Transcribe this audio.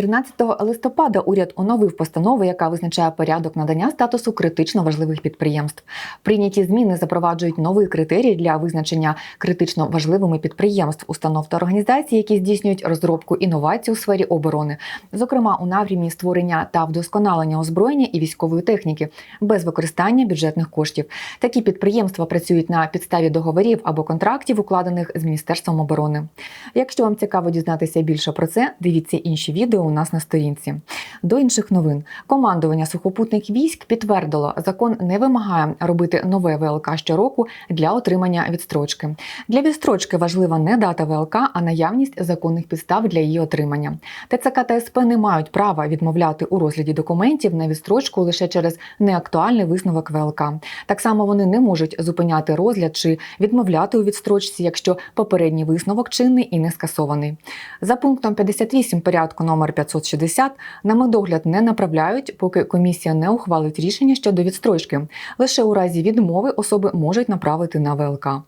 13 листопада уряд оновив постанову, яка визначає порядок надання статусу критично важливих підприємств. Прийняті зміни запроваджують новий критерій для визначення критично важливими підприємств, установ та організацій, які здійснюють розробку інновацій у сфері оборони, зокрема у напрямі створення та вдосконалення озброєння і військової техніки без використання бюджетних коштів. Такі підприємства працюють на підставі договорів або контрактів, укладених з міністерством оборони. Якщо вам цікаво дізнатися більше про це, дивіться інші відео у нас на сторінці. До інших новин командування сухопутних військ підтвердило, закон не вимагає робити нове ВЛК щороку для отримання відстрочки. Для відстрочки важлива не дата ВЛК, а наявність законних підстав для її отримання. ТЦК та СП не мають права відмовляти у розгляді документів на відстрочку лише через неактуальний висновок ВЛК. Так само вони не можуть зупиняти розгляд чи відмовляти у відстрочці, якщо попередній висновок чинний і не скасований. За пунктом 58 порядку номер 560 на медогляд не направляють, поки комісія не ухвалить рішення щодо відстрочки. Лише у разі відмови особи можуть направити на ВЛК.